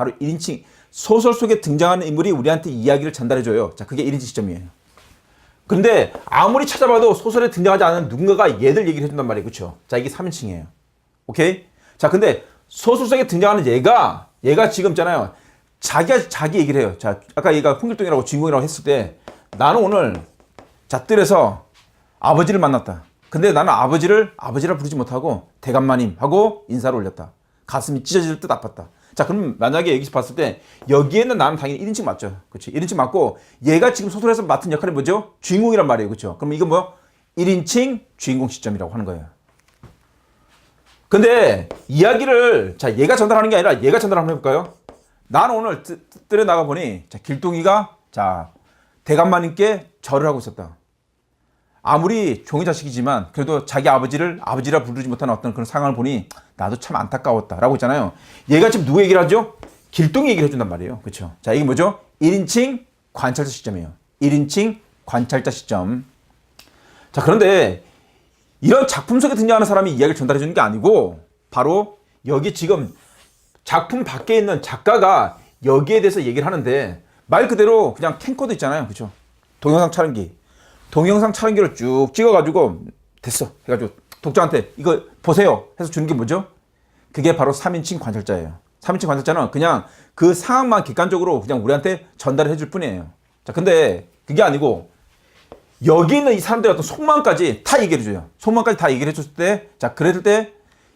바로 1인칭 소설 속에 등장하는 인물이 우리한테 이야기를 전달해줘요. 자, 그게 1인칭 시점이에요. 근데 아무리 찾아봐도 소설에 등장하지 않은 누군가가 얘들 얘기를 해준단 말이에요. 그쵸? 자, 이게 3인칭이에요. 오케이? 자, 근데 소설 속에 등장하는 얘가, 얘가 지금 있잖아요. 자기가 자기 얘기를 해요. 자, 아까 얘가 홍길동이라고 주인공이라고 했을 때 나는 오늘 잣들에서 아버지를 만났다. 근데 나는 아버지를 아버지라 부르지 못하고 대감마님 하고 인사를 올렸다. 가슴이 찢어질 듯 아팠다. 자, 그럼 만약에 여기서 봤을 때 여기에는 나는 당연히 1인칭 맞죠. 그렇지. 1인칭 맞고 얘가 지금 소설에서 맡은 역할이 뭐죠? 주인공이란 말이에요. 그렇죠? 그럼 이건 뭐요? 1인칭 주인공 시점이라고 하는 거예요. 근데 이야기를 자, 얘가 전달하는 게 아니라 얘가 전달 한번 해 볼까요? 나는 오늘 뜰- 뜰에 나가 보니 자, 길동이가 자, 대감마님께 절을 하고 있었다. 아무리 종이 자식이지만 그래도 자기 아버지를 아버지라 부르지 못하는 어떤 그런 상황을 보니 나도 참 안타까웠다라고 했잖아요. 얘가 지금 누구 얘기를 하죠? 길동이 얘기를 해준단 말이에요. 그렇죠? 자, 이게 뭐죠? 1인칭 관찰자 시점이에요. 1인칭 관찰자 시점. 자, 그런데 이런 작품 속에 등장하는 사람이 이야기를 전달해 주는 게 아니고 바로 여기 지금 작품 밖에 있는 작가가 여기에 대해서 얘기를 하는데 말 그대로 그냥 캠코더 있잖아요. 그렇죠? 동영상 촬영기. 동영상 촬영기를 쭉 찍어가지고 됐어 해가지고 독자한테 이거 보세요 해서 주는 게 뭐죠? 그게 바로 3인칭 관찰자예요. 3인칭 관찰자는 그냥 그 상황만 객관적으로 그냥 우리한테 전달을 해줄 뿐이에요. 자, 근데 그게 아니고 여기 있는 이 사람들의 어떤 속마음까지 다 얘기해 줘요. 속마음까지 다 얘기를 해줬을 때, 자, 그랬을 때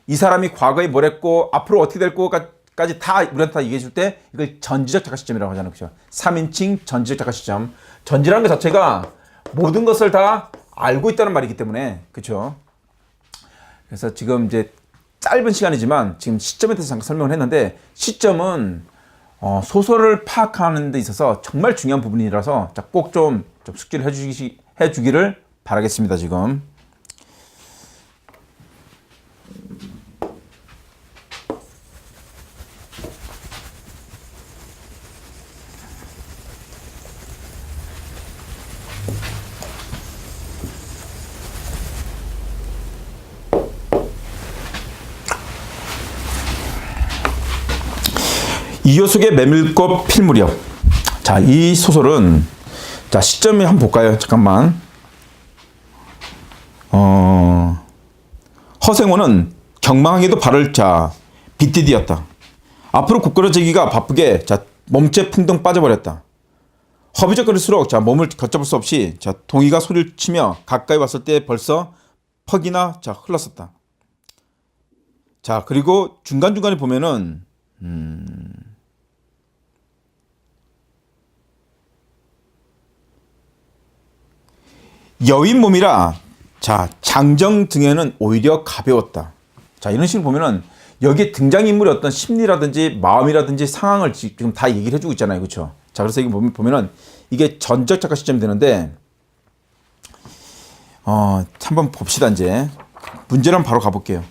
이 사람이 과거에 뭘 했고 앞으로 어떻게 될 거까지 다 우리한테 다 얘기해 줄 때 이걸 전지적 작가 시점이라고 하잖아요. 그죠? 3인칭 전지적 작가 시점. 전지라는 것 자체가 모든 것을 다 알고 있다는 말이기 때문에 그렇죠. 그래서 지금 이제 짧은 시간이지만 지금 시점에 대해서 잠깐 설명을 했는데 시점은 어, 소설을 파악하는 데 있어서 정말 중요한 부분이라서 꼭 좀 좀 숙지를 해주시, 해주기를 바라겠습니다 지금. 이효숙의 메밀꽃 필무렵. 자, 이 소설은 자 시점이 한번 볼까요? 잠깐만. 어, 허생호는 경망하게도 발을 자 빗디디었다. 앞으로 곧걸어지기가 바쁘게 자 몸째 풍덩 빠져버렸다. 허비적거릴수록 자 몸을 걷잡을 수 없이 자 동이가 소리를 치며 가까이 왔을 때 벌써 퍽이나 자 흘렀었다. 자 그리고 중간 중간에 보면은 여인 몸이라 자 장정 등에는 오히려 가벼웠다. 자 이런 식으로 보면은 여기 등장 인물의 어떤 심리라든지 마음이라든지 상황을 지금 다 얘기를 해주고 있잖아요, 그렇죠? 자 그래서 보면 보면은 이게 전적 작가 시점이 되는데 어 한번 봅시다 이제 문제를 바로 가볼게요.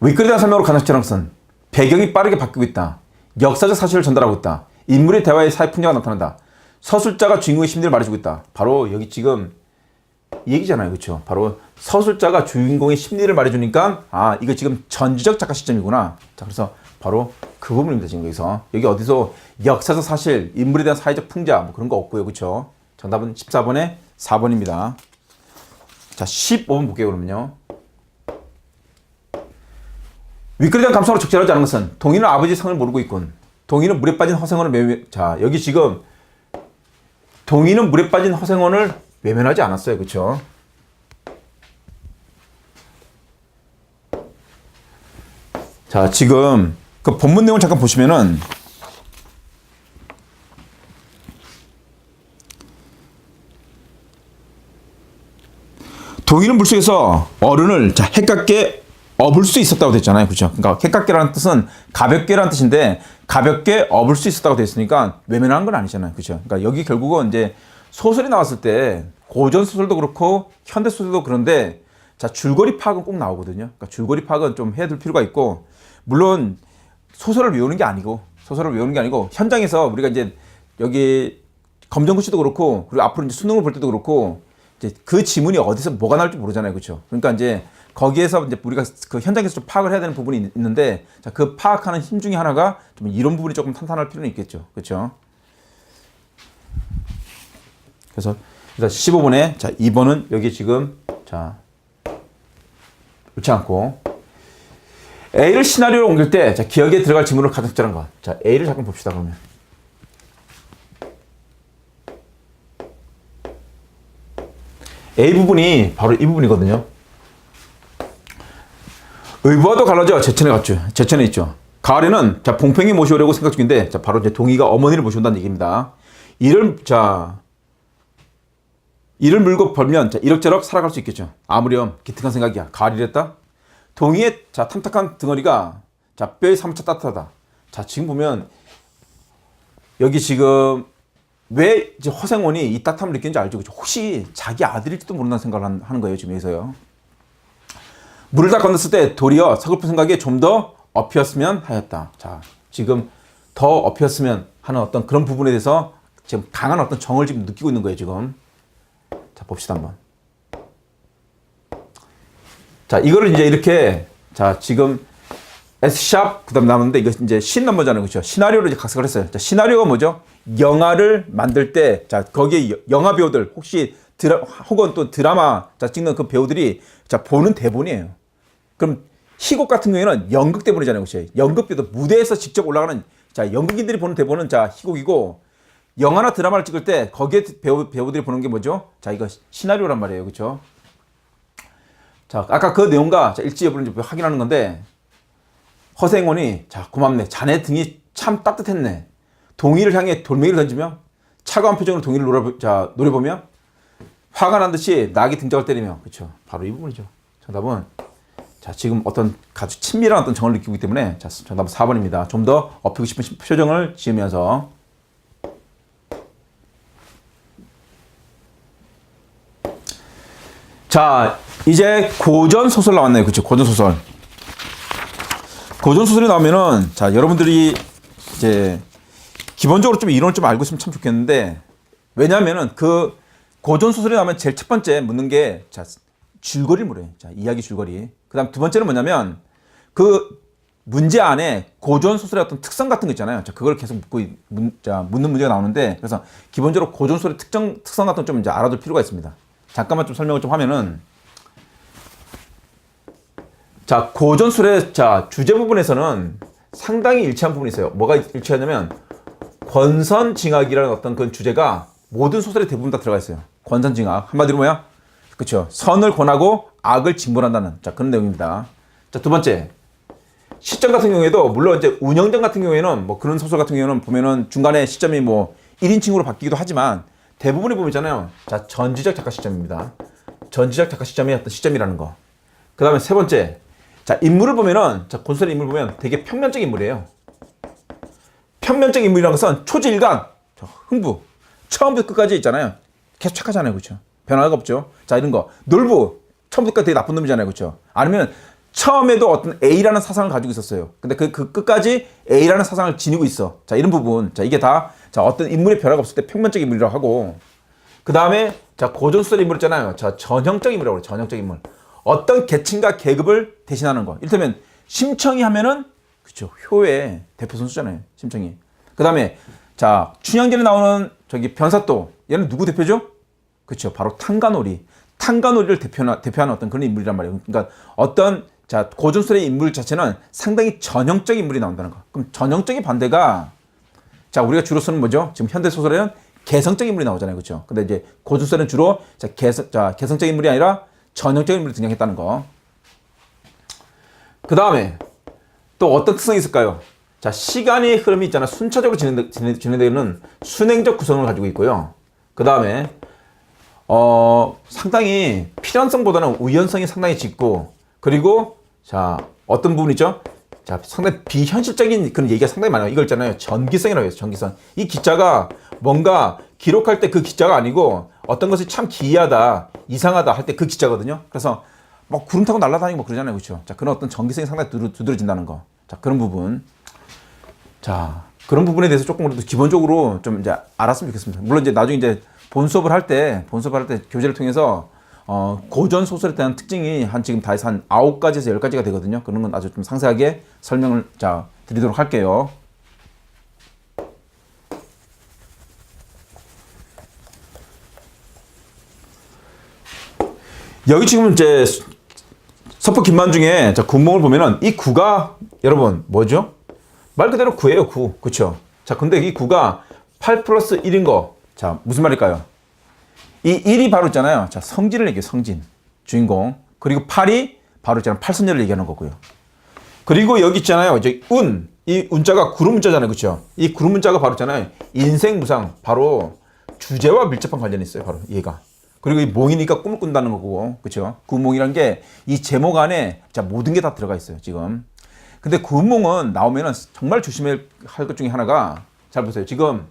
윗글에 대한 설명으로 것은 배경이 빠르게 바뀌고 있다. 역사적 사실을 전달하고 있다. 인물의 대화의 사회 풍경가 나타난다. 서술자가 주인공의 심리를 말해주고 있다. 바로 여기 지금 이 얘기잖아요. 그렇죠? 바로 서술자가 주인공의 심리를 말해주니까 아 이거 지금 전지적 작가 시점이구나. 자 그래서 바로 그 부분입니다. 지금 여기서 여기 어디서 역사적 사실, 인물에 대한 사회적 풍자 뭐 그런 거 없고요. 그렇죠? 정답은 14번에 4번입니다. 자 15번 볼게요. 그러면요. 윗글에 대한 감성으로 적절하지 않은 것은 동인은 아버지 성을 모르고 있군. 동인은 물에 빠진 허생원을 매매. 자 여기 지금 동인은 물에 빠진 허생원을 외면하지 않았어요. 그렇죠? 자 지금 그 본문 내용 잠깐 보시면은 동인은 물속에서 어른을 자 해깝게 업을 수 있었다고 됐잖아요. 그죠? 그러니까 해깝게라는 뜻은 가볍게라는 뜻인데 가볍게 업을 수 있었다고 됐으니까 외면하는 건 아니잖아요. 그죠? 그러니까 여기 결국은 이제 소설이 나왔을 때 고전 소설도 그렇고 현대 소설도 그런데 자, 줄거리 파악은 꼭 나오거든요. 그러니까 줄거리 파악은 좀 해둘 필요가 있고 물론 소설을 외우는 게 아니고 소설을 외우는 게 아니고 현장에서 우리가 이제 여기 검정고시도 그렇고 그리고 앞으로 이제 수능을 볼 때도 그렇고 그 지문이 어디서 뭐가 나올지 모르잖아요. 그렇죠? 그러니까 이제 거기에서 이제 우리가 그 현장에서 좀 파악을 해야 되는 부분이 있- 있는데 자, 그 파악하는 힘 중에 하나가 좀 이런 부분이 조금 탄탄할 필요는 있겠죠. 그렇죠? 그래서 일단 15번에 자 2번은 여기 지금 자 옳지 않고 A를 시나리오로 옮길 때 자, 기억에 들어갈 지문을 가장 적절한 것. 자 A를 잠깐 봅시다 그러면. A 부분이 바로 이 부분이거든요. 의부와도 갈라져 제천에 갔죠. 제천에 있죠. 가을에는 자 봉팽이 모시오려고 생각 중인데 자 바로 이제 동이가 어머니를 모시온다는 얘기입니다. 이를 자 이를 물고 벌면 자 이럭저럭 살아갈 수 있겠죠. 아무렴 기특한 생각이야. 가을이랬다. 동이의 자 탐탁한 등어리가 자 뼈에 사무쳐 따뜻하다. 자 지금 보면 여기 지금 왜 이제 허생원이 이 따뜻함을 느끼는지 알죠? 그죠? 혹시 자기 아들일지도 모른다는 생각을 한- 하는 거예요 지금 여기서요. 물을 다 건넜을 때 도리어 서글픈 생각에 좀 더 업혔으면 하였다. 자, 지금 더 업혔으면 하는 어떤 그런 부분에 대해서 지금 강한 어떤 정을 지금 느끼고 있는 거예요, 지금. 자, 봅시다, 한번. 자, 이거를 이제 이렇게, 자, 지금 S샵, 그 다음 남았는데 이거 이제 신 넘버잖아요. 그렇죠? 시나리오를 이제 각색을 했어요. 자, 시나리오가 뭐죠? 영화를 만들 때, 자, 거기에 여- 영화 배우들, 혹시 드라, 혹은 또 드라마 자, 찍는 그 배우들이 자, 보는 대본이에요. 그럼 희곡 같은 경우에는 연극 대본이잖아요. 그렇죠? 연극 배도 무대에서 직접 올라가는 자, 연극인들이 보는 대본은 자, 희곡이고 영화나 드라마를 찍을 때 거기에 배우, 배우들이 보는 게 뭐죠? 자, 이거 시나리오란 말이에요. 그렇죠? 자, 아까 그 내용과 자, 일치 여부를 이제 확인하는 건데 허생원이 자, 고맙네. 자네 등이 참 따뜻했네. 동이를 향해 돌멩이를 던지며 차가운 표정으로 동이를 노려, 자, 노려보며 화가 난 듯이 낙이 등짝을 때리며 그렇죠. 바로 이 부분이죠. 정답은 자, 지금 어떤 아주 친밀한 어떤 정을 느끼고 있기 때문에 자, 정답은 4번입니다. 좀 더 업히고 싶은 표정을 지으면서 자, 이제 고전 소설 나왔네요. 그렇죠? 고전 소설. 고전 소설이 나오면은 자, 여러분들이 이제 기본적으로 좀 이론을 좀 알고 있으면 참 좋겠는데 왜냐하면은 그 고전 소설이 나오면 제일 첫 번째 묻는 게 자, 줄거리를 물어요. 자, 이야기 줄거리. 그다음 두 번째는 뭐냐면 그 문제 안에 고전 소설의 어떤 특성 같은 거 있잖아요. 자, 그걸 계속 묻고 있- 문, 자, 묻는 문제가 나오는데 그래서 기본적으로 고전 소설의 특정 특성 같은 거좀 이제 알아둘 필요가 있습니다. 잠깐만 좀 설명을 좀 하면은 자, 고전 소설의 자, 주제 부분에서는 상당히 일치한 부분이 있어요. 뭐가 일치하냐면 권선징악이라는 어떤 그 주제가 모든 소설에 대부분 다 들어가 있어요. 권선징악 한마디로 뭐야? 그렇죠. 선을 권하고 악을 징벌한다는 자 그런 내용입니다. 자 두 번째 시점 같은 경우에도 물론 이제 운영전 같은 경우에는 뭐 그런 소설 같은 경우에는 보면은 중간에 시점이 뭐 1인칭으로 바뀌기도 하지만 대부분이 보면 있잖아요. 자 전지적 작가 시점입니다. 전지적 작가 시점이 어떤 시점이라는 거. 그 다음에 세 번째 자 인물을 보면은 자 곤솔의 인물 보면 되게 평면적 인물이에요. 평면적 인물이라는 것은 저 흥부, 처음부터 끝까지 있잖아요. 계속 착하잖아요, 그렇죠? 변화가 없죠. 자 이런 거 놀부, 처음부터 끝까지 되게 나쁜 놈이잖아요, 그렇죠? 아니면 처음에도 어떤 A라는 사상을 가지고 있었어요. 근데 그, 그 끝까지 A라는 사상을 지니고 있어. 자 이런 부분, 자 이게 다 자 어떤 인물의 변화가 없을 때 평면적 인물이라고 하고 그 다음에 자 고전수설 인물 있잖아요. 자 전형적 인물이라고 그래요. 전형적 인물. 어떤 계층과 계급을 대신하는 거. 이를테면 심청이 하면은 그쵸 효의 대표 선수잖아요. 심청이. 그 다음에 자 춘향전에 나오는 저기 변사또 얘는 누구 대표죠? 그렇죠. 바로 탕가놀이. 탕가놀이를 대표하는, 대표하는 어떤 그런 인물이란 말이에요. 그러니까 어떤 자 고전설의 인물 자체는 상당히 전형적 인물이 나온다는 거. 그럼 전형적인 반대가 자 우리가 주로 쓰는 뭐죠? 지금 현대 소설에는 개성적 인물이 나오잖아요, 그렇죠? 근데 이제 고전설은 주로 자 개성 자 개성적 인물이 아니라 전형적 인물이 등장했다는 거. 그 다음에 또 어떤 특성이 있을까요? 자 시간의 흐름이 있잖아 순차적으로 진행되, 진행- 진행되는 순행적 구성을 가지고 있고요. 그 다음에 어 상당히 필연성보다는 우연성이 상당히 짙고 그리고 자 어떤 부분이죠? 자 상당히 비현실적인 그런 얘기가 상당히 많아요. 이걸 있잖아요. 전기성이라고 해요. 전기성. 이 기자가 뭔가 기록할 때 그 기자가 아니고 어떤 것이 참 기이하다, 이상하다 할 때 그 기자거든요. 그래서 뭐 구름 타고 날아다니고 뭐 그러잖아요. 그렇죠? 자 그런 어떤 전기성이 상당히 두드러, 두드러 진다는 거. 자 그런 부분. 자 그런 부분에 대해서 조금 그래도 기본적으로 좀 이제 알았으면 좋겠습니다. 물론 이제 나중에 이제 본 수업을 할 때, 본 수업을 할 때 교재를 통해서 어, 고전 소설에 대한 특징이 한 지금 다 해서 한 아홉 가지에서 열 가지가 되거든요. 그런 건 아주 좀 상세하게 설명을 자 드리도록 할게요. 여기 지금 이제 서포 김만 중에 자 군목을 보면은 이 구가 여러분 뭐죠? 말 그대로 구예요 구. 그쵸? 자 근데 이 구가 8 플러스 1인 거 자 무슨 말일까요? 이 1이 바로 있잖아요. 자 성진을 얘기해요 성진 주인공. 그리고 8이 바로 있잖아요. 팔선녀를 얘기하는 거고요. 그리고 여기 있잖아요. 이제 운. 이 운자가 구름 문자잖아요. 그쵸? 이 구름 문자가 바로 있잖아요. 인생 무상. 바로 주제와 밀접한 관련이 있어요. 바로 얘가 그리고 이 몽이니까 꿈을 꾼다는 거고, 그렇죠? 구운몽이란 게 이 제목 안에 자 모든 게 다 들어가 있어요 지금. 근데 구운몽은 나오면은 정말 조심해야 할 것 중에 하나가 잘 보세요. 지금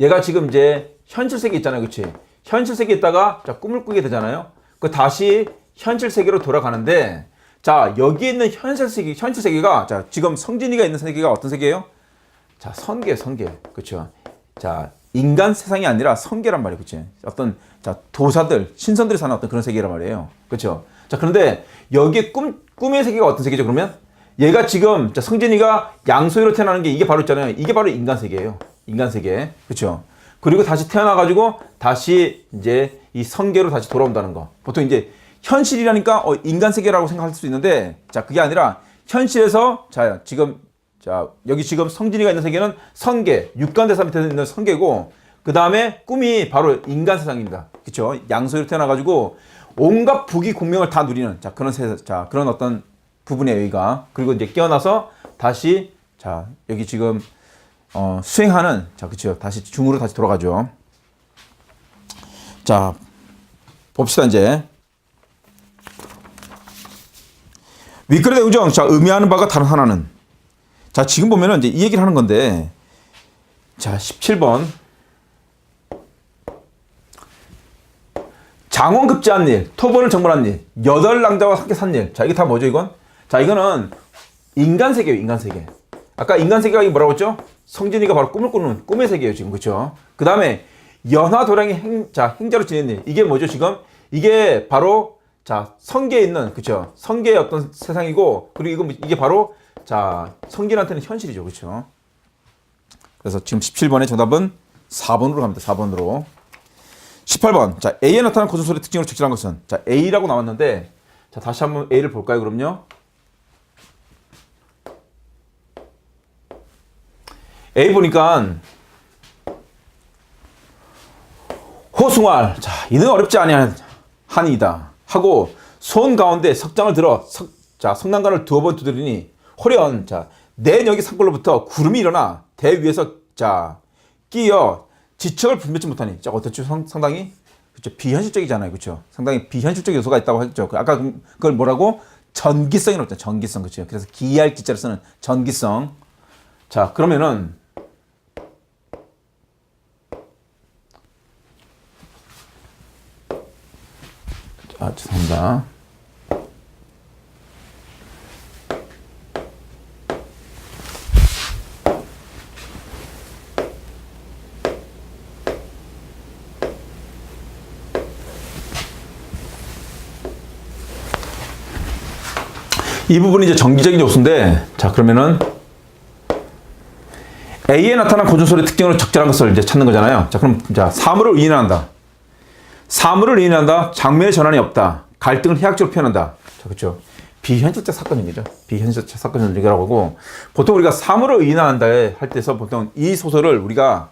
얘가 지금 이제 현실 세계 있잖아요, 그렇지? 현실 세계에 있다가 자 꿈을 꾸게 되잖아요. 그 다시 현실 세계로 돌아가는데 자 여기 있는 현실 세계, 현실 세계가 자 지금 성진이가 있는 세계가 어떤 세계예요? 자 선계, 선계, 그렇죠? 자 인간 세상이 아니라 성계란 말이에요. 그치? 어떤, 자, 도사들, 신선들이 사는 어떤 그런 세계란 말이에요. 그쵸? 자, 그런데 여기에 꿈, 꿈의 세계가 어떤 세계죠, 그러면? 얘가 지금, 자, 성진이가 양소희로 태어나는 게 이게 바로 있잖아요. 이게 바로 인간 세계예요. 인간 세계. 그쵸? 그리고 다시 태어나 가지고 다시 이제 이 성계로 다시 돌아온다는 거. 보통 이제 현실이라니까 어, 인간 세계라고 생각할 수 있는데, 자, 그게 아니라 현실에서, 자, 지금 자, 여기 지금 성진이가 있는 세계는 성계, 육간대사 밑에 있는 성계고, 그 다음에 꿈이 바로 인간 세상입니다. 그쵸? 양소로 태어나가지고, 온갖 부귀 공명을 다 누리는, 자, 그런 세, 자, 그런 어떤 부분이에요, 여기가. 그리고 이제 깨어나서 다시, 자, 여기 지금, 어, 수행하는, 자, 그쵸? 다시 중으로 다시 돌아가죠. 자, 봅시다, 이제. 윗그릇의 우정, 자, 의미하는 바가 다른 하나는. 자, 지금 보면은 이제 이 얘기를 하는 건데, 자, 17번. 장원 급제한 일, 토벌을 정벌한 일, 여덟 랑자와 함께 산 일. 자, 이게 다 뭐죠, 이건? 자, 이거는 인간 세계예요, 인간 세계. 아까 인간 세계가 뭐라고 했죠? 성진이가 바로 꿈을 꾸는 꿈의 세계예요, 지금. 그쵸? 그 다음에 연화 도량이 행, 자, 행자로 지내는 일. 이게 뭐죠, 지금? 이게 바로, 자, 성계에 있는, 그쵸? 성계의 어떤 세상이고, 그리고 이거, 이게 바로 자, 성진한테는 현실이죠. 그렇죠? 그래서 지금 17번의 정답은 4번으로 갑니다. 4번으로. 18번. 자, A에 나타난 고전소리의 특징으로 적절한 것은 자, A라고 나왔는데 자, 다시 한번 A를 볼까요? 그럼요. A 보니까 호숭알. 자, 이는 어렵지 아니하니이다. 하고 손 가운데 석장을 들어 석, 자, 성난간을 두어 번 두드리니 호련 자내 여기 산골로부터 구름이 일어나 대 위에서 자 끼어 지척을 분별치 못하니. 자 어떻죠? 상, 상당히 그렇죠 비현실적이잖아요. 그렇죠 상당히 비현실적 요소가 있다고 했죠. 그 아까 그- 그걸 뭐라고? 전기성이라고 했죠 전기성. 그렇죠 그래서 기할 기자를 쓰는 전기성. 자 그러면은 아 죄송합니다. 이 부분이 이제 정기적인 요소인데, 자, 그러면은 A에 나타난 고전소리의 특징으로 적절한 것을 이제 찾는 거잖아요. 자, 그럼, 자, 사물을 의인한다. 사물을 의인한다. 장면의 전환이 없다. 갈등을 해학적으로 표현한다. 자, 그렇죠. 비현실적 사건입니다. 비현실적 사건을 얘기라고 하고, 보통 우리가 사물을 의인한다 할 때서 보통 이 소설을 우리가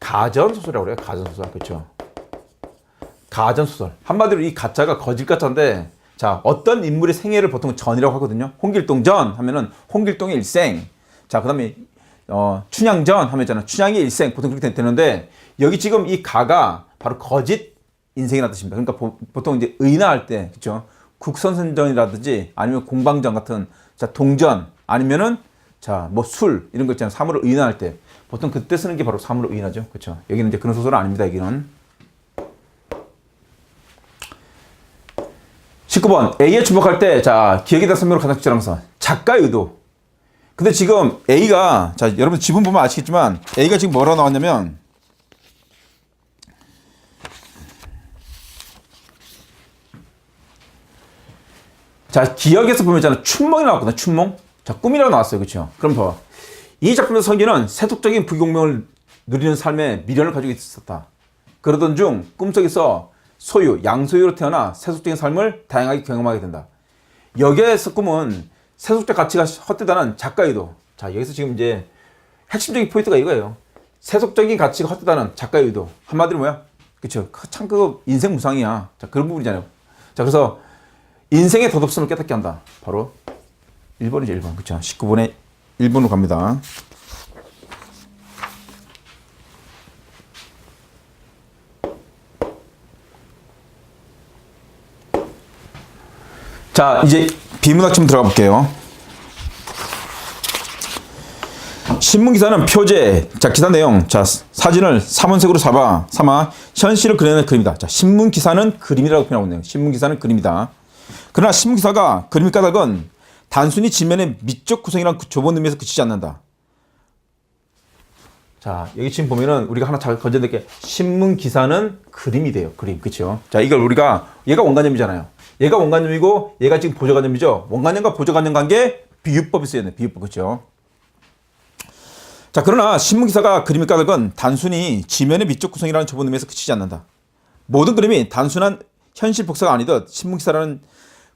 가전 소설이라고 그래요. 가전 소설. 그렇죠. 가전 소설. 한마디로 이 가짜가 거짓 가짜인데, 자, 어떤 인물의 생애를 보통 전이라고 하거든요. 홍길동 전 하면은 홍길동의 일생. 자, 그 다음에, 어, 춘향전 하면 있잖아. 춘향의 일생. 보통 그렇게 되는데, 여기 지금 이 가가 바로 거짓 인생이라는 뜻입니다. 그러니까 보, 보통 이제 의나할 때, 그죠? 국선선전이라든지 아니면 공방전 같은, 자, 동전 아니면은, 자, 뭐 술, 이런 거 있잖아요. 사물을 의나할 때. 보통 그때 쓰는 게 바로 사물을 의나죠. 그죠? 여기는 이제 그런 소설은 아닙니다. 여기는. 19번. A에 주목할 때 자 기억에 대한 설명으로 가장 적절한 것은 작가의 의도. 근데 지금 A가 자 여러분 지분 보면 아시겠지만 A가 지금 뭐라 나왔냐면 자 기억에서 보면 있잖아 춘몽이 나왔거든 춘몽. 자 꿈이라고 나왔어요. 그렇죠? 그럼 봐봐 이 작품에서 성기는 세속적인 부귀공명을 누리는 삶에 미련을 가지고 있었다. 그러던 중 꿈속에서 소유, 양소유로 태어나 세속적인 삶을 다양하게 경험하게 된다. 여기에서 꿈은 세속적 가치가 헛되다는 작가 의도. 자, 여기서 지금 이제 핵심적인 포인트가 이거예요. 세속적인 가치가 헛되다는 작가 의도. 한마디로 뭐야? 그쵸. 참 그거 인생 무상이야. 자, 그런 부분이잖아요. 자, 그래서 인생의 덧없음을 깨닫게 한다. 바로 1번이죠, 1번. 그쵸. 19번에 1번으로 갑니다. 자, 이제 비문학 좀 들어가 볼게요. 신문 기사는 표제, 자 기사 내용, 자 사진을 삼원색으로 삼아 삼아 현실을 그려낸 그림이다. 자 신문 기사는 그림이라고 표현하고 있네요. 신문 기사는 그림이다. 그러나 신문 기사가 그림의 까닭은 단순히 지면의 미적 구성이란 그 좁은 의미에서 그치지 않는다. 자 여기 지금 보면은 우리가 하나 잘 건져낼 게 신문 기사는 그림이 돼요. 그림, 그렇죠? 자 이걸 우리가 얘가 원관념이잖아요. 얘가 원관념이고 얘가 지금 보조관념이죠. 원관념과 보조관념 관계 비유법이 쓰였네. 비유법 그렇죠? 자, 그러나 신문기사가 그림의 까닭은 단순히 지면의 미적 구성이라는 좁은 의미에서 그치지 않는다. 모든 그림이 단순한 현실 복사가 아니듯 신문기사라는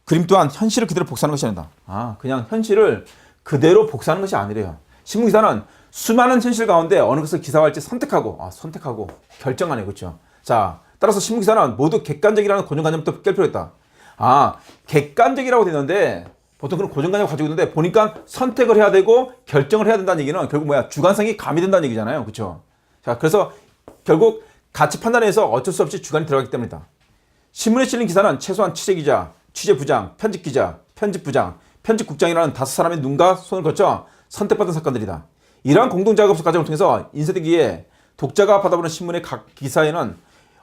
그림 또한 현실을 그대로 복사하는 것이 아니다. 아, 그냥 현실을 그대로 복사하는 것이 아니래요. 신문기사는 수많은 현실 가운데 어느 것을 기사화 할지 선택하고, 아, 선택하고 결정하네, 그렇죠? 자, 따라서 신문기사는 모두 객관적이라는 고정관념부터 깰 필요가 있다. 아, 객관적이라고 되는데 보통 그런 고정관념을 가지고 있는데 보니까 선택을 해야 되고 결정을 해야 된다는 얘기는 결국 뭐야? 주관성이 가미된다는 얘기잖아요. 그렇죠 자 그래서 결국 가치 판단에서 어쩔 수 없이 주관이 들어가기 때문이다. 신문에 실린 기사는 최소한 취재기자 취재부장 편집기자 편집부장 편집국장이라는 다섯 사람의 눈과 손을 거쳐 선택받은 사건들이다. 이러한 공동작업 과정을 통해서 인쇄되기에 독자가 받아보는 신문의 각 기사에는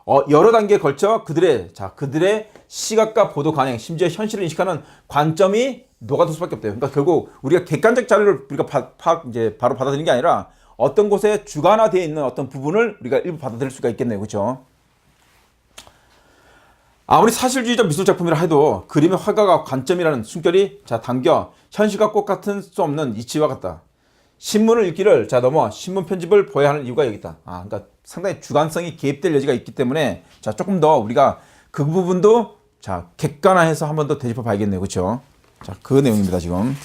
어, 여러 단계에 걸쳐 그들의 자 그들의 시각과 보도 관행 심지어 현실을 인식하는 관점이 녹아들 수밖에 없대요. 그러니까 결국 우리가 객관적 자료를 우리가 파, 파, 이제 바로 받아들이는 게 아니라 어떤 곳에 주관화되어 있는 어떤 부분을 우리가 일부 받아들일 수가 있겠네요. 그렇죠? 아무리 사실주의적 미술 작품이라 해도 그림의 화가가 관점이라는 숨결이 자 담겨 현실과 꼭 같은 수 없는 이치와 같다. 신문을 읽기를 자 넘어 신문 편집을 보여야 하는 이유가 여기 있다. 아, 그러니까 상당히 주관성이 개입될 여지가 있기 때문에 자 조금 더 우리가 그 부분도 자 객관화해서 한 번 더 되짚어 봐야겠네요, 그렇죠? 자, 그 내용입니다 지금.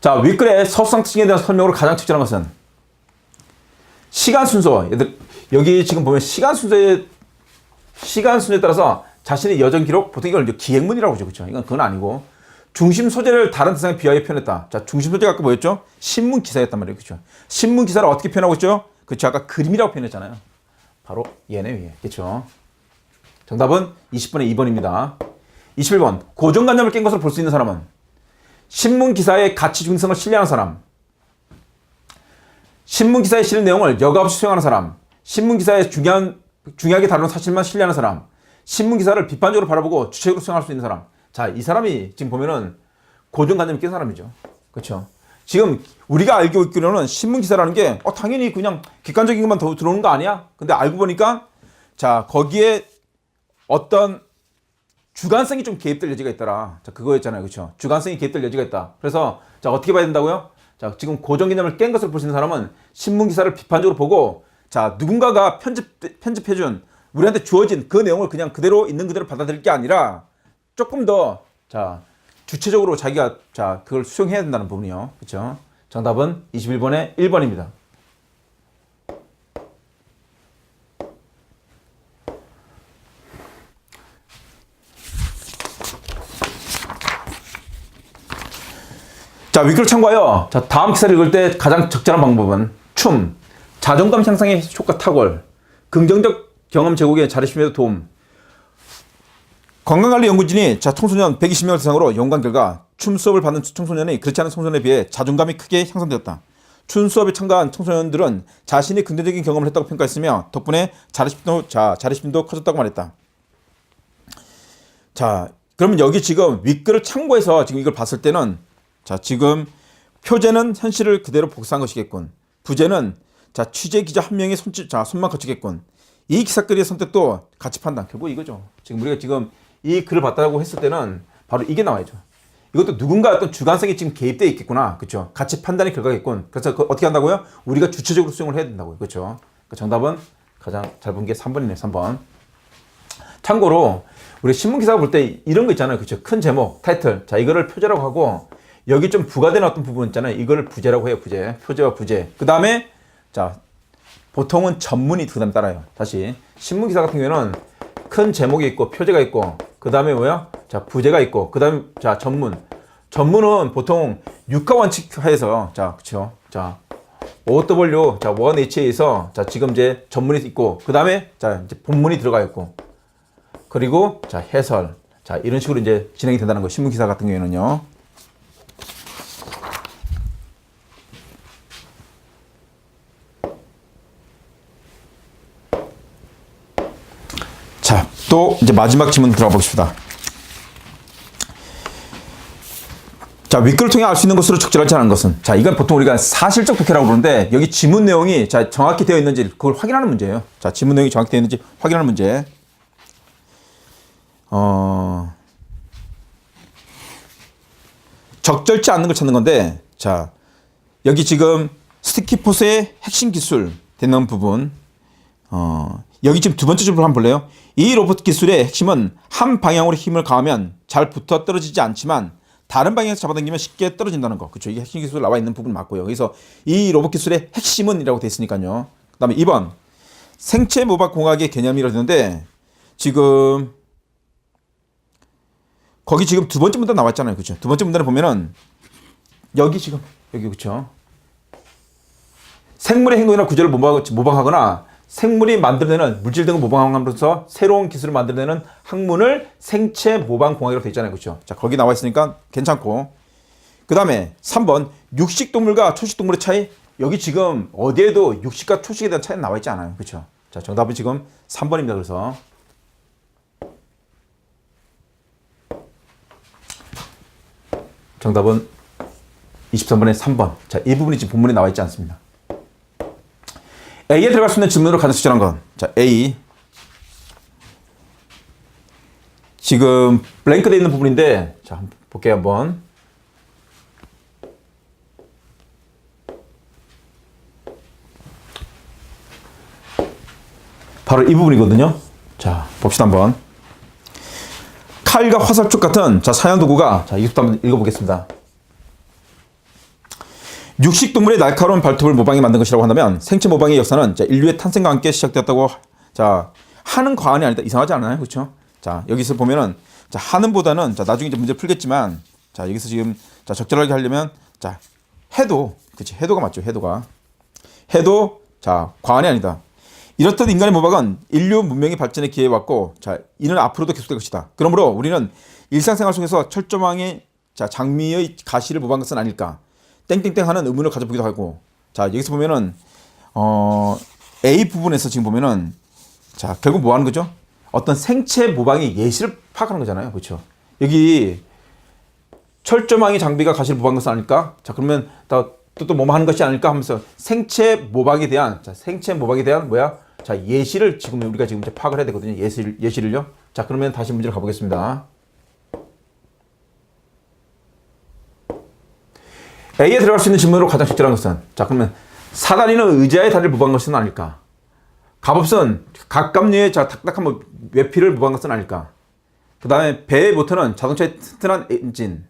자 윗글의 서수상 특징에 대한 설명으로 가장 적절한 것은 시간 순서. 얘들 여기 지금 보면 시간 순서에 시간 순서에 따라서 자신의 여정 기록 보통 이걸 기행문이라고 하죠, 그렇죠? 이건 그건 아니고 중심 소재를 다른 대상에 비하여 표현했다. 자, 중심 소재가 아까 뭐였죠? 신문 기사였단 말이에요. 그렇죠? 신문 기사를 어떻게 표현하고 있죠? 그렇죠? 아까 그림이라고 표현했잖아요. 바로 얘네 위에. 그렇죠? 정답은 20번에 2번입니다. 21번. 고정관념을 깬 것으로 볼 수 있는 사람은 신문 기사의 가치 중성을 신뢰하는 사람. 신문 기사에 실린 내용을 여과 없이 수용하는 사람. 신문 기사에 중요한 중요하게 다루는 사실만 신뢰하는 사람. 신문 기사를 비판적으로 바라보고 주체적으로 수용할 수 있는 사람. 자, 이 사람이 지금 보면은 고정관념이 깬 사람이죠. 그렇죠? 지금 우리가 알고 있기로는 신문 기사라는 게 어, 당연히 그냥 객관적인 것만 더 들어오는 거 아니야? 근데 알고 보니까 자, 거기에 어떤 주관성이 좀 개입될 여지가 있더라. 자, 그거였잖아요. 그렇죠? 주관성이 개입될 여지가 있다. 그래서 자, 어떻게 봐야 된다고요? 자, 지금 고정개념을 깬 것을 있는 사람은 신문 기사를 비판적으로 보고 자, 누군가가 편집 편집해 준 우리한테 주어진 그 내용을 그냥 그대로 있는 그대로 받아들일 게 아니라 조금 더 자, 주체적으로 자기가 자, 그걸 수용해야 된다는 부분이요. 그렇죠? 정답은 21번에 1번입니다. 자, 위키를 참고하여 자, 다음 기사를 읽을 때 가장 적절한 방법은 춤, 자존감 향상에 효과 탁월, 긍정적 경험 제공에 자립심에도 도움. 건강관리연구진이 자 청소년 120명을 대상으로 연구한 결과 춤 수업을 받는 청소년이 그렇지 않은 청소년에 비해 자존감이 크게 향상되었다. 춤 수업에 참가한 청소년들은 자신이 긍정적인 경험을 했다고 평가했으며 덕분에 자립심도 자 자립심도 커졌다고 말했다. 자, 그러면 여기 지금 윗글을 참고해서 지금 이걸 봤을 때는 자, 지금 표제는 현실을 그대로 복사한 것이겠군. 부제는 자, 취재 기자 한 명의 손짓, 자, 손만 거치겠군. 이 기사거리의 선택도 가치 판단 결국 이거죠. 지금 우리가 지금 이 글을 봤다고 했을 때는 바로 이게 나와야죠. 이것도 누군가 어떤 주관성이 지금 개입되어 있겠구나. 그렇죠. 가치 판단의 결과겠군. 그래서 그 어떻게 한다고요? 우리가 주체적으로 수용을 해야 된다고요. 그렇죠. 그 정답은 가장 잘 본 게 3번이네요. 3번. 참고로 우리 신문 기사 볼 때 이런 거 있잖아요. 그렇죠. 큰 제목, 타이틀. 자, 이거를 표제라고 하고 여기 좀 부가되는 어떤 부분 있잖아요. 이거를 부제라고 해요. 부제. 표제와 부제. 그다음에 자, 보통은 전문이 그다음 따라요. 다시 신문 기사 같은 경우에는 큰 제목이 있고 표제가 있고 그 다음에 뭐야? 자, 부제가 있고 그 다음에 자, 전문. 전문은 보통 육가 원칙 하에서 자, 그렇죠. 자, OW 자, 원 H에서 자, 지금 이제 전문이 있고 그 다음에 자, 이제 본문이 들어가 있고 그리고 자, 해설. 자, 이런 식으로 이제 진행이 된다는 거. 신문 기사 같은 경우에는요. 자, 또 이제 마지막 질문 들어가 보겠습니다. 자, 윗글을 통해 알 수 있는 것으로 적절하지 않은 것은 자, 이건 보통 우리가 사실적 독해라고 그러는데 여기 지문 내용이 자, 정확히 되어 있는지 그걸 확인하는 문제예요. 자, 지문 내용이 정확히 되어 있는지 확인하는 문제. 어 적절치 않는 걸 찾는 건데 자, 여기 지금 스티키포스의 핵심 기술 되는 부분 어, 여기 지금 두 번째 줄을 한번 볼래요? 이 로봇 기술의 핵심은 한 방향으로 힘을 가하면 잘 붙어 떨어지지 않지만 다른 방향에서 잡아당기면 쉽게 떨어진다는 거. 그렇죠. 이게 핵심 기술 나와 있는 부분 맞고요. 그래서 이 로봇 기술의 핵심은이라고 돼 있으니까요. 그다음에 2번 생체 모박 공학의 개념이라고 되는데 지금 거기 지금 두 번째 문단 나왔잖아요. 그렇죠. 두 번째 문단을 보면은 여기 지금 여기 그렇죠. 생물의 행동이나 구조를 모방, 모방하거나 생물이 만들어내는 물질 등을 모방하면서 새로운 기술을 만들어내는 학문을 생체 모방 공학이라고 되어 있잖아요. 그렇죠? 자, 거기 나와 있으니까 괜찮고. 그다음에 3번 육식 동물과 초식 동물의 차이. 여기 지금 어디에도 육식과 초식에 대한 차이는 나와 있지 않아요. 그렇죠? 자, 정답은 지금 3번입니다. 그래서 정답은 23번의 3번. 자, 이 부분이 지금 본문에 나와 있지 않습니다. A에 들어갈 수 있는 질문으로 가장 적절한 건. 자, A. 지금 블랭크 되어 있는 부분인데, 자, 볼게요, 한번. 바로 이 부분이거든요. 자, 봅시다, 한번. 칼과 화살촉 같은 자, 사양 도구가 자, 이것도 한번 읽어보겠습니다. 육식 동물의 날카로운 발톱을 모방해 만든 것이라고 한다면 생체 모방의 역사는 자, 인류의 탄생과 함께 시작되었다고 자 하는 과언이 아니다. 이상하지 않아요? 그렇죠? 자 여기서 보면은 자 하는보다는 자 나중에 이제 문제 풀겠지만 자 여기서 지금 자 적절하게 하려면 자 해도 그렇지 해도가 맞죠 해도가. 해도 자 과언이 아니다. 이렇듯 인간의 모방은 인류 문명의 발전에 기회해왔고 자 이는 앞으로도 계속될 것이다. 그러므로 우리는 일상생활 속에서 철조망의 자 장미의 가시를 모방한 것은 아닐까 땡땡땡 하는 의문을 가져보기도 하고 자 여기서 보면은 어 A 부분에서 지금 보면은 자 결국 뭐 하는 거죠? 어떤 생체 모방의 예시를 파악하는 거잖아요. 그렇죠? 여기 철조망이 장비가 가시를 모방한 것은 아닐까? 자 그러면 또또 뭐 하는 것이 아닐까 하면서 생체 모방에 대한 자 생체 모방에 대한 뭐야? 자 예시를 지금 우리가 지금 이제 파악을 해야 되거든요. 예시를 예시를요. 자 그러면 다시 문제를 가보겠습니다. A에 들어갈 수 있는 질문으로 가장 적절한 것은 자 그러면 사다리는 의자에 다리를 모방한 것은 아닐까? 갑옷은 각감류의 자 딱딱한 뭐 외피를 모방한 것은 아닐까? 그 다음에 배의 모터는 자동차의 튼튼한 엔진.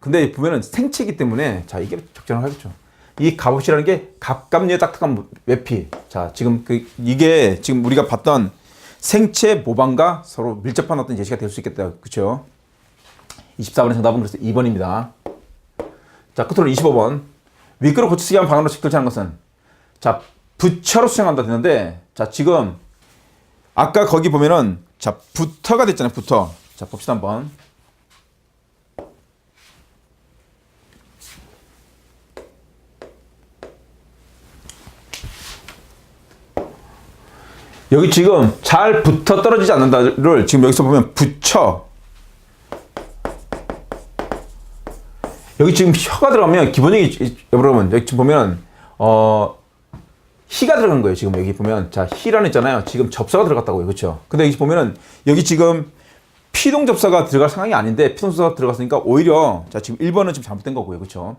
근데 보면은 생체이기 때문에 자 이게 적절하겠죠. 이 갑옷이라는 게 각감류의 딱딱한 외피. 자 지금 그 이게 지금 우리가 봤던 생체 모방과 서로 밀접한 어떤 예시가 될 수 있겠다. 그렇죠? 24번의 정답은 그래서 2번입니다. 자, 끝으로 25번. 윗그릇 고치기 한 방안으로 적절치하는 것은 자, 부처로 수정한다 되는데 자, 지금 아까 거기 보면은 자, 부터가 됐잖아요. 부터. 자, 봅시다 한번. 여기 지금 잘 붙어 떨어지지 않는다를 지금 여기서 보면 붙여 여기 지금 혀가 들어가면 기본적인 여러분 여기 지금 보면 어 히가 들어간 거예요. 지금 여기 보면 자 히라는 있잖아요. 지금 접사가 들어갔다고요. 그렇죠? 근데 여기 보면은 여기 지금 피동 접사가 들어갈 상황이 아닌데 피동 접사가 들어갔으니까 오히려 자 지금 1번은 지금 잘못된 거고요. 그렇죠?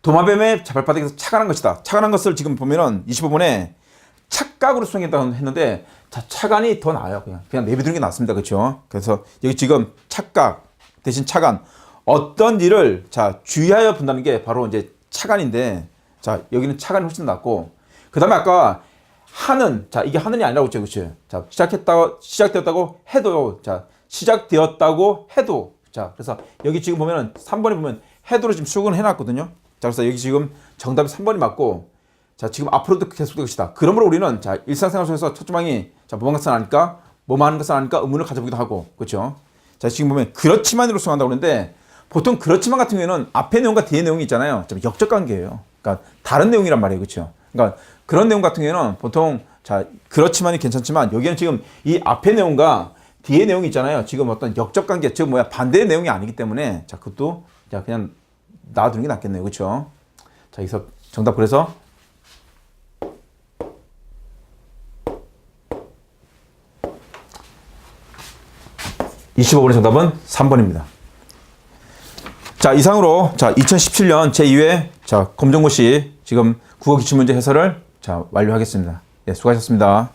도마뱀의 발바닥에서 착안한 것이다. 착안한 것을 지금 보면은 25번에 착각으로 수행했다고 했는데 자 착안이 더 나아요. 그냥 그냥 내비두는 게 낫습니다. 그렇죠? 그래서 여기 지금 착각 대신 착안 어떤 일을 자 주의하여 본다는 게 바로 이제 착안인데 자 여기는 착안이 훨씬 낫고 그 다음에 아까 하는 자 이게 하는이 아니라고 했죠, 그렇죠? 자 시작했다 시작되었다고 해도 자 시작되었다고 해도 자 그래서 여기 지금 보면은 3번에 보면 해도로 지금 수긍을 해놨거든요. 자 그래서 여기 지금 정답이 3번이 맞고 자 지금 앞으로도 계속될 것이다. 그러므로 우리는 자 일상생활 속에서 첫 조망이 자 뭐만 것은 아니까 뭐만 하는 것은 아니까 의문을 가져보기도 하고 그렇죠. 자 지금 보면 그렇지만으로 수행한다고 그러는데 보통 그렇지만 같은 경우에는 앞에 내용과 뒤에 내용이 있잖아요. 좀 역적 관계예요. 그러니까 다른 내용이란 말이에요. 그렇죠? 그러니까 그런 내용 같은 경우에는 보통 자 그렇지만이 괜찮지만 여기는 지금 이 앞에 내용과 뒤에 내용이 있잖아요. 지금 어떤 역적 관계, 즉 뭐야 반대의 내용이 아니기 때문에 자 그것도 자 그냥 놔두는 게 낫겠네요. 그렇죠? 자 여기서 정답 그래서 (25번의) 정답은 (3번입니다) 자 이상으로 자 2017년 제2회 자 검정고시 지금 국어 기출문제 해설을 자 완료하겠습니다. 네 수고하셨습니다.